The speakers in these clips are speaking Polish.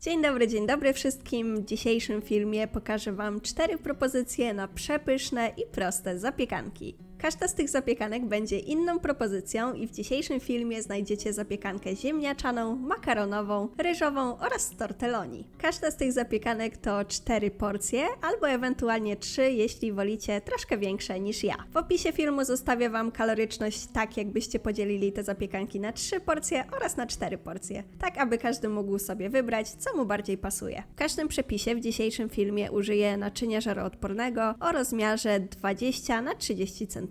Dzień dobry, dzień dobry wszystkim. W dzisiejszym filmie pokażę Wam cztery propozycje na przepyszne i proste zapiekanki. Każda z tych zapiekanek będzie inną propozycją i w dzisiejszym filmie znajdziecie zapiekankę ziemniaczaną, makaronową, ryżową oraz tortelloni. Każda z tych zapiekanek to cztery porcje, albo ewentualnie trzy, jeśli wolicie troszkę większe niż ja. W opisie filmu zostawię Wam kaloryczność tak, jakbyście podzielili te zapiekanki na trzy porcje oraz na cztery porcje, tak aby każdy mógł sobie wybrać, co mu bardziej pasuje. W każdym przepisie w dzisiejszym filmie użyję naczynia żaroodpornego o rozmiarze 20 na 30 cm.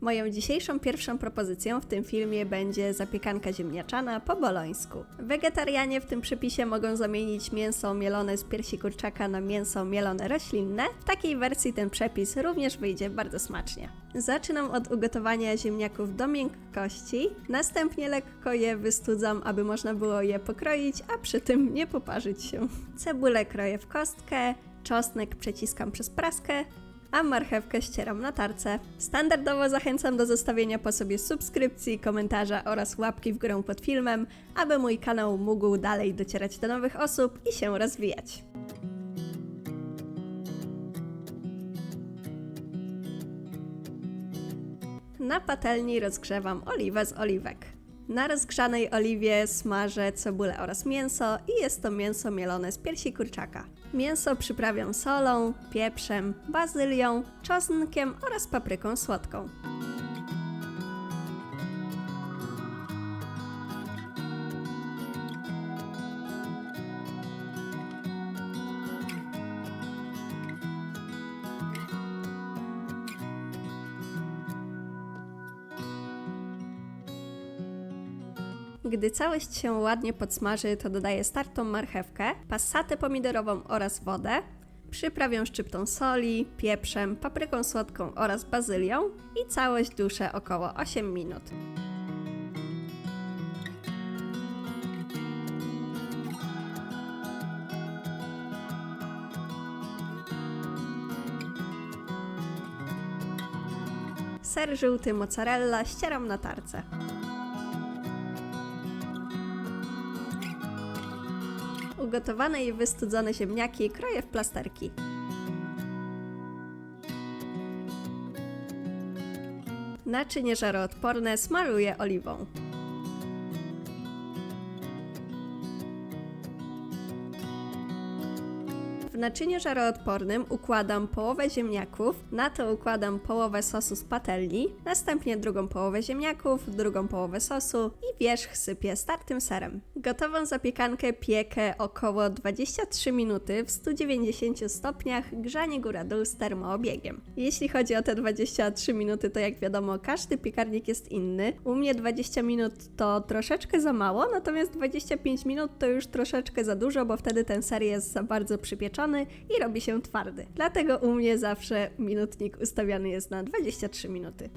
Moją dzisiejszą pierwszą propozycją w tym filmie będzie zapiekanka ziemniaczana po bolońsku. Wegetarianie w tym przepisie mogą zamienić mięso mielone z piersi kurczaka na mięso mielone roślinne. W takiej wersji ten przepis również wyjdzie bardzo smacznie. Zaczynam od ugotowania ziemniaków do miękkości, następnie lekko je wystudzam, aby można było je pokroić, a przy tym nie poparzyć się. Cebulę kroję w kostkę, czosnek przeciskam przez praskę, a marchewkę ścieram na tarce. Standardowo zachęcam do zostawienia po sobie subskrypcji, komentarza oraz łapki w górę pod filmem, aby mój kanał mógł dalej docierać do nowych osób i się rozwijać. Na patelni rozgrzewam oliwę z oliwek. Na rozgrzanej oliwie smażę cebulę oraz mięso i jest to mięso mielone z piersi kurczaka. Mięso przyprawiam solą, pieprzem, bazylią, czosnkiem oraz papryką słodką. Gdy całość się ładnie podsmaży, to dodaję startą marchewkę, passatę pomidorową oraz wodę. Przyprawię szczyptą soli, pieprzem, papryką słodką oraz bazylią i całość duszę około 8 minut. Ser żółty mozzarella ścieram na tarce. Ugotowane i wystudzone ziemniaki kroję w plasterki. Naczynie żaroodporne smaruję oliwą. W naczyniu żaroodpornym układam połowę ziemniaków, na to układam połowę sosu z patelni, następnie drugą połowę ziemniaków, drugą połowę sosu i wierzch sypię startym serem. Gotową zapiekankę piekę około 23 minuty w 190 stopniach, grzanie góra-dół z termoobiegiem. Jeśli chodzi o te 23 minuty, to jak wiadomo, każdy piekarnik jest inny. U mnie 20 minut to troszeczkę za mało, natomiast 25 minut to już troszeczkę za dużo, bo wtedy ten ser jest za bardzo przypieczony i robi się twardy. Dlatego u mnie zawsze minutnik ustawiany jest na 23 minuty.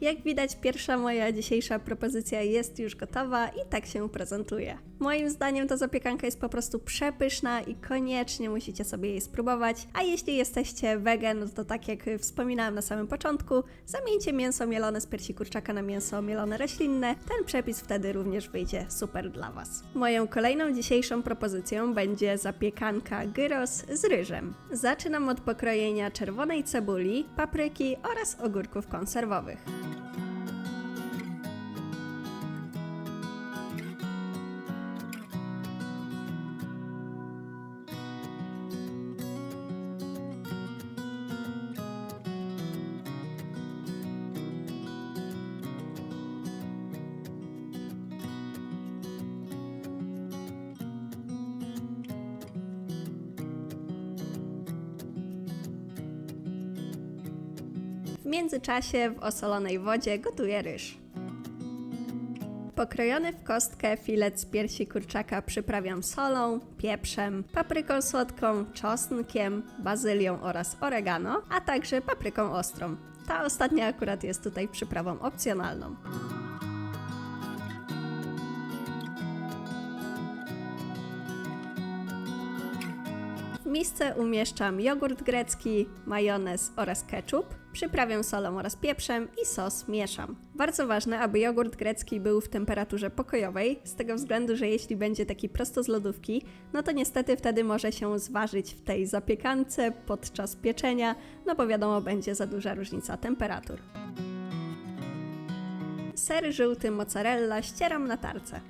Jak widać, pierwsza moja dzisiejsza propozycja jest już gotowa i tak się prezentuje. Moim zdaniem ta zapiekanka jest po prostu przepyszna i koniecznie musicie sobie jej spróbować. A jeśli jesteście wegan, no to tak jak wspominałam na samym początku, zamieńcie mięso mielone z piersi kurczaka na mięso mielone roślinne. Ten przepis wtedy również wyjdzie super dla Was. Moją kolejną dzisiejszą propozycją będzie zapiekanka gyros z ryżem. Zaczynam od pokrojenia czerwonej cebuli, papryki oraz ogórków konserwowych. Międzyczasie w osolonej wodzie gotuję ryż. Pokrojony w kostkę filet z piersi kurczaka przyprawiam solą, pieprzem, papryką słodką, czosnkiem, bazylią oraz oregano, a także papryką ostrą. Ta ostatnia akurat jest tutaj przyprawą opcjonalną. W misce umieszczam jogurt grecki, majonez oraz ketchup. Przyprawiam solą oraz pieprzem i sos mieszam. Bardzo ważne, aby jogurt grecki był w temperaturze pokojowej, z tego względu, że jeśli będzie taki prosto z lodówki, no to niestety wtedy może się zważyć w tej zapiekance podczas pieczenia, no bo wiadomo, będzie za duża różnica temperatur. Ser żółty mozzarella ścieram na tarce.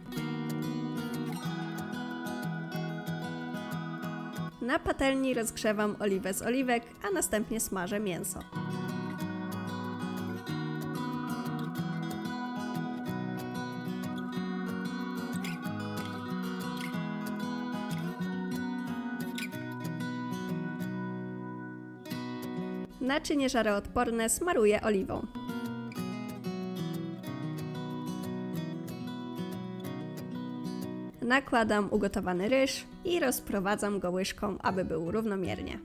Na patelni rozgrzewam oliwę z oliwek, a następnie smażę mięso. Naczynie żaroodporne smaruję oliwą. Nakładam ugotowany ryż i rozprowadzam go łyżką, aby był równomiernie.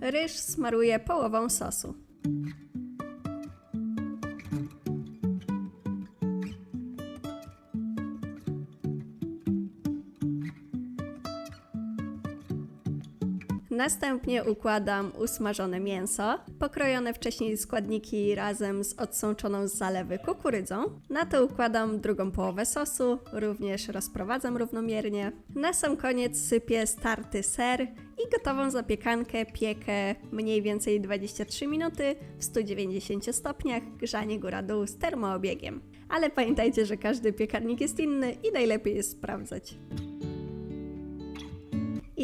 Ryż smaruję połową sosu. Następnie układam usmażone mięso, pokrojone wcześniej składniki razem z odsączoną z zalewy kukurydzą. Na to układam drugą połowę sosu, również rozprowadzam równomiernie. Na sam koniec sypię starty ser i gotową zapiekankę piekę mniej więcej 23 minuty w 190 stopniach, grzanie góra-dół z termoobiegiem. Ale pamiętajcie, że każdy piekarnik jest inny i najlepiej jest sprawdzać.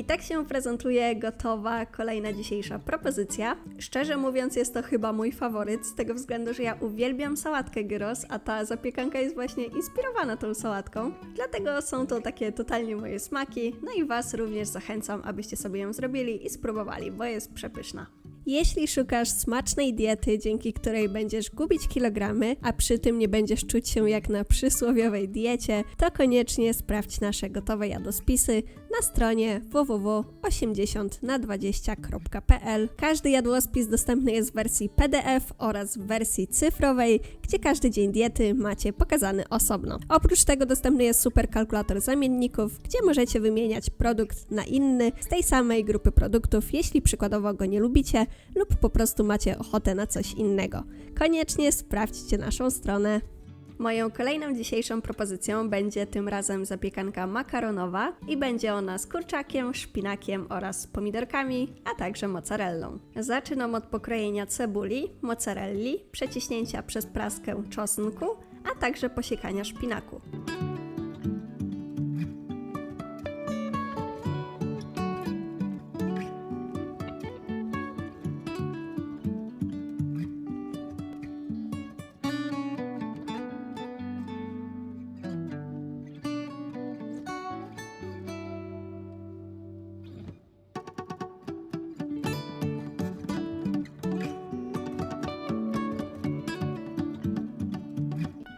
I tak się prezentuje gotowa kolejna dzisiejsza propozycja. Szczerze mówiąc, jest to chyba mój faworyt, z tego względu, że ja uwielbiam sałatkę gyros, a ta zapiekanka jest właśnie inspirowana tą sałatką. Dlatego są to takie totalnie moje smaki. No i Was również zachęcam, abyście sobie ją zrobili i spróbowali, bo jest przepyszna. Jeśli szukasz smacznej diety, dzięki której będziesz gubić kilogramy, a przy tym nie będziesz czuć się jak na przysłowiowej diecie, to koniecznie sprawdź nasze gotowe jadłospisy na stronie www.80na20.pl. Każdy jadłospis dostępny jest w wersji PDF oraz w wersji cyfrowej, gdzie każdy dzień diety macie pokazany osobno. Oprócz tego dostępny jest super kalkulator zamienników, gdzie możecie wymieniać produkt na inny z tej samej grupy produktów, jeśli przykładowo go nie lubicie lub po prostu macie ochotę na coś innego. Koniecznie sprawdźcie naszą stronę. Moją kolejną dzisiejszą propozycją będzie tym razem zapiekanka makaronowa i będzie ona z kurczakiem, szpinakiem oraz pomidorkami, a także mozzarellą. Zaczynam od pokrojenia cebuli, mozzarelli, przeciśnięcia przez praskę czosnku, a także posiekania szpinaku.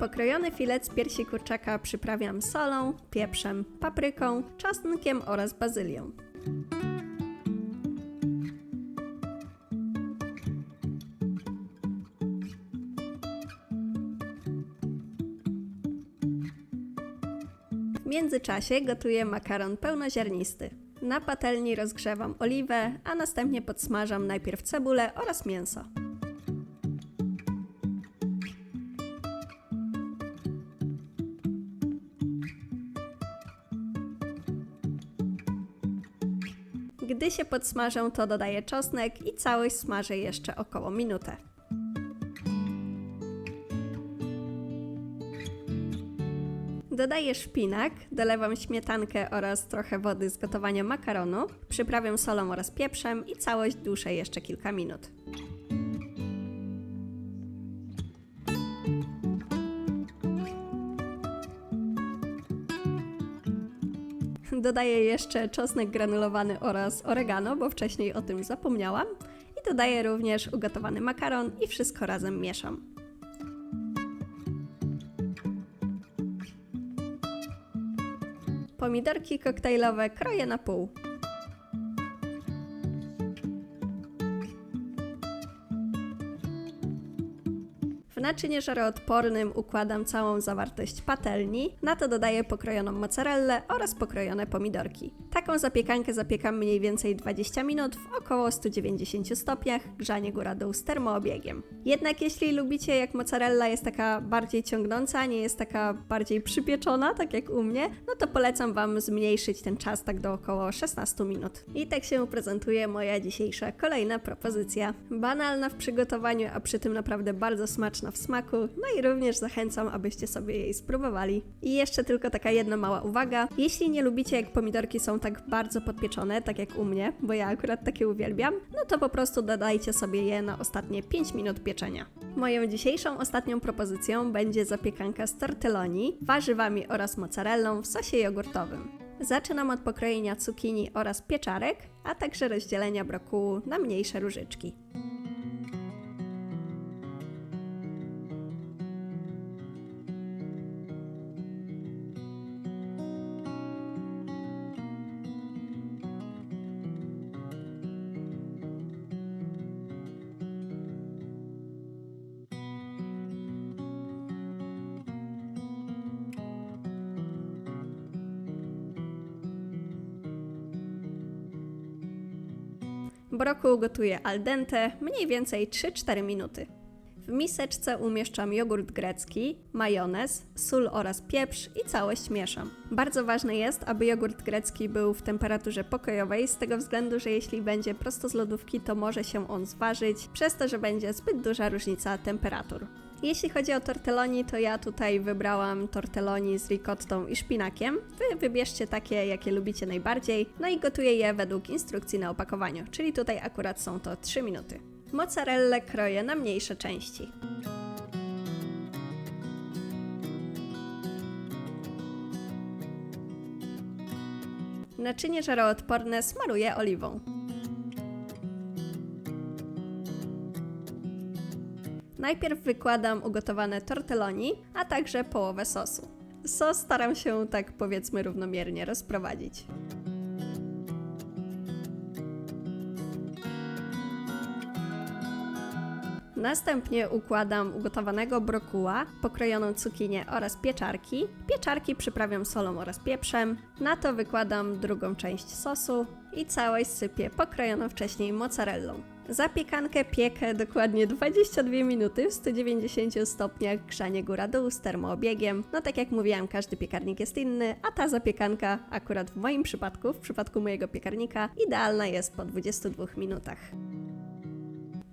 Pokrojony filet z piersi kurczaka przyprawiam solą, pieprzem, papryką, czosnkiem oraz bazylią. W międzyczasie gotuję makaron pełnoziarnisty. Na patelni rozgrzewam oliwę, a następnie podsmażam najpierw cebulę oraz mięso. Gdy się podsmażą, to dodaję czosnek i całość smażę jeszcze około minutę. Dodaję szpinak, dolewam śmietankę oraz trochę wody z gotowania makaronu, przyprawiam solą oraz pieprzem i całość duszę jeszcze kilka minut. Dodaję jeszcze czosnek granulowany oraz oregano, bo wcześniej o tym zapomniałam. I dodaję również ugotowany makaron i wszystko razem mieszam. Pomidorki koktajlowe kroję na pół. Naczynie żaroodpornym układam całą zawartość patelni, na to dodaję pokrojoną mozzarellę oraz pokrojone pomidorki. Taką zapiekankę zapiekam mniej więcej 20 minut w około 190 stopniach, grzanie góra-dół z termoobiegiem. Jednak jeśli lubicie jak mozzarella jest taka bardziej ciągnąca, nie jest taka bardziej przypieczona, tak jak u mnie, no to polecam Wam zmniejszyć ten czas tak do około 16 minut. I tak się prezentuje moja dzisiejsza kolejna propozycja. Banalna w przygotowaniu, a przy tym naprawdę bardzo smaczna w smaku, no i również zachęcam, abyście sobie jej spróbowali. I jeszcze tylko taka jedna mała uwaga. Jeśli nie lubicie jak pomidorki są tak bardzo podpieczone, tak jak u mnie, bo ja akurat takie uwielbiam, no to po prostu dodajcie sobie je na ostatnie 5 minut pieczenia. Moją dzisiejszą ostatnią propozycją będzie zapiekanka z tortelloni, warzywami oraz mozzarellą w sosie jogurtowym. Zaczynam od pokrojenia cukinii oraz pieczarek, a także rozdzielenia brokułu na mniejsze różyczki. Brokuł gotuję al dente mniej więcej 3-4 minuty. W miseczce umieszczam jogurt grecki, majonez, sól oraz pieprz i całość mieszam. Bardzo ważne jest, aby jogurt grecki był w temperaturze pokojowej, z tego względu, że jeśli będzie prosto z lodówki, to może się on zważyć, przez to, że będzie zbyt duża różnica temperatur. Jeśli chodzi o tortelloni, to ja tutaj wybrałam tortelloni z ricottą i szpinakiem. Wy wybierzcie takie, jakie lubicie najbardziej, no i gotuję je według instrukcji na opakowaniu, czyli tutaj akurat są to 3 minuty. Mozzarellę kroję na mniejsze części. Naczynie żaroodporne smaruję oliwą. Najpierw wykładam ugotowane tortelloni, a także połowę sosu. Sos staram się tak powiedzmy równomiernie rozprowadzić. Następnie układam ugotowanego brokuła, pokrojoną cukinię oraz pieczarki. Pieczarki przyprawiam solą oraz pieprzem. Na to wykładam drugą część sosu i całość sypię pokrojoną wcześniej mozzarellą. Zapiekankę piekę dokładnie 22 minuty w 190 stopniach grzanie góra-dół z termoobiegiem. No tak jak mówiłam, każdy piekarnik jest inny, a ta zapiekanka akurat w moim przypadku, w przypadku mojego piekarnika, idealna jest po 22 minutach.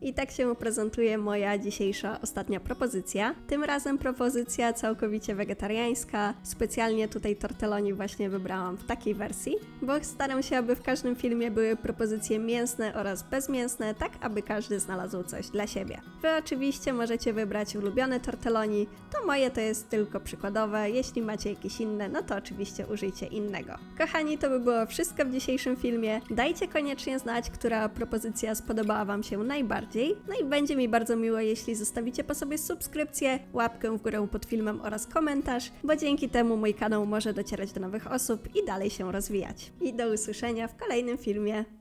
I tak się prezentuje moja dzisiejsza ostatnia propozycja. Tym razem propozycja całkowicie wegetariańska. Specjalnie tutaj tortelloni właśnie wybrałam w takiej wersji, bo staram się, aby w każdym filmie były propozycje mięsne oraz bezmięsne, tak aby każdy znalazł coś dla siebie. Wy oczywiście możecie wybrać ulubione tortelloni, to moje to jest tylko przykładowe. Jeśli macie jakieś inne, no to oczywiście użyjcie innego. Kochani, to by było wszystko w dzisiejszym filmie. Dajcie koniecznie znać, która propozycja spodobała Wam się najbardziej. No i będzie mi bardzo miło, jeśli zostawicie po sobie subskrypcję, łapkę w górę pod filmem oraz komentarz, bo dzięki temu mój kanał może docierać do nowych osób i dalej się rozwijać. I do usłyszenia w kolejnym filmie.